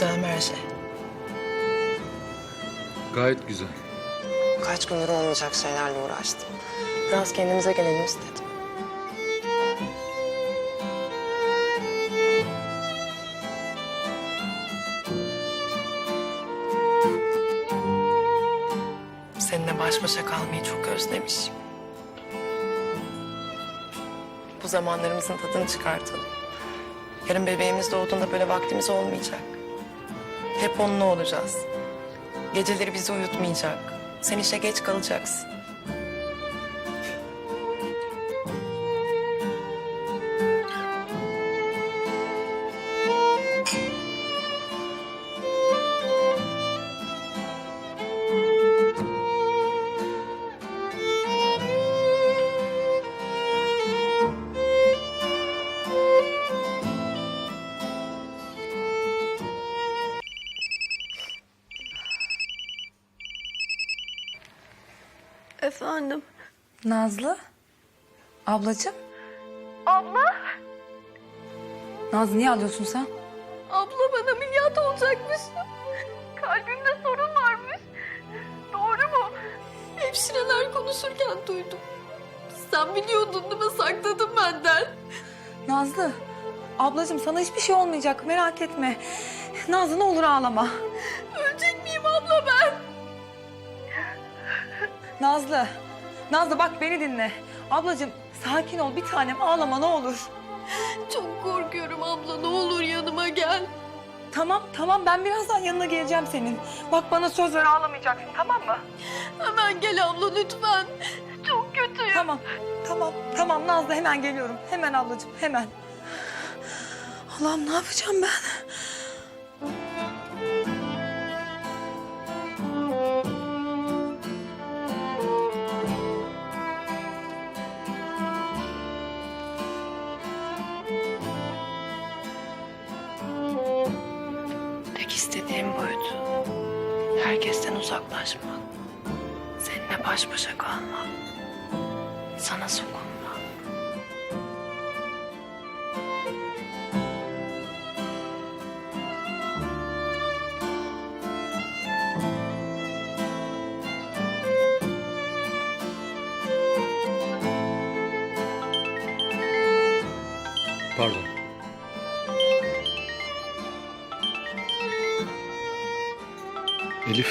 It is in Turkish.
Güzel mi her şey? Gayet güzel. Kaç gündür olmayacak şeylerle uğraştım. Biraz kendimize gelelim istedim. Seninle baş başa kalmayı çok özlemişim. Bu zamanlarımızın tadını çıkartalım. Yarın bebeğimiz doğduğunda böyle vaktimiz olmayacak. Hep onunla olacağız. Geceleri bizi uyutmayacak. Sen işe geç kalacaksın. Efendim? Nazlı? Ablacığım? Abla? Nazlı niye ağlıyorsun sen? Abla ben ameliyat olacakmış. Kalbimde sorun varmış. Doğru mu? Hemşireler konuşurken duydum. Sen biliyordun değil mi? Sakladın benden. Nazlı, ablacığım sana hiçbir şey olmayacak merak etme. Nazlı ne olur ağlama. Ölecek miyim abla ben? Nazlı, Nazlı bak beni dinle. Ablacığım sakin ol bir tanem ağlama ne olur. Çok korkuyorum abla. Ne olur yanıma gel. Tamam tamam ben birazdan yanına geleceğim senin. Bak bana söz ver ağlamayacaksın tamam mı? Hemen gel abla lütfen. Çok kötüyüm. Tamam tamam tamam Nazlı hemen geliyorum. Hemen ablacığım hemen. Allah'ım ne yapacağım ben? Tek istediğim buydu. Herkesten uzaklaşmak. Seninle baş başa kalmak. Sana sokulmak. Pardon. Ele